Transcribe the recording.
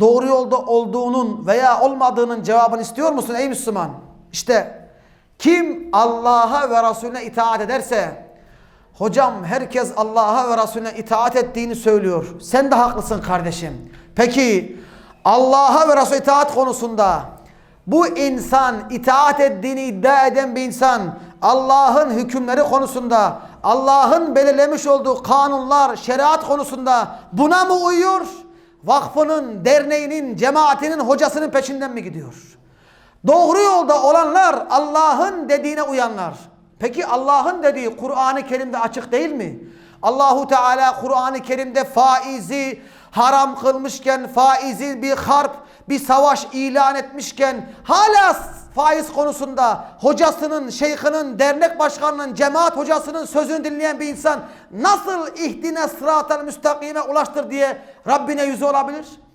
doğru yolda olduğunun veya olmadığının cevabını istiyor musun ey Müslüman? İşte kim Allah'a ve Resulüne itaat ederse hocam herkes Allah'a ve Resulüne itaat ettiğini söylüyor. Sen de haklısın kardeşim. Peki Allah'a ve Resulüne itaat konusunda bu insan itaat ettiğini iddia eden bir insan Allah'ın hükümleri konusunda Allah'ın belirlemiş olduğu kanunlar, şeriat konusunda buna mı uyuyor? Vakfının, derneğinin, cemaatinin, hocasının peşinden mi gidiyor? Doğru yolda olanlar Allah'ın dediğine uyanlar. Peki Allah'ın dediği Kur'an-ı Kerim'de açık değil mi? Allahu Teala Kur'an-ı Kerim'de faizi haram kılmışken, faizi bir harp, bir savaş ilan etmişken hala faiz konusunda hocasının, şeyhinin, dernek başkanının, cemaat hocasının sözünü dinleyen bir insan nasıl ihdine sıratel müstakime ulaştır diye Rabbine yüzü olabilir?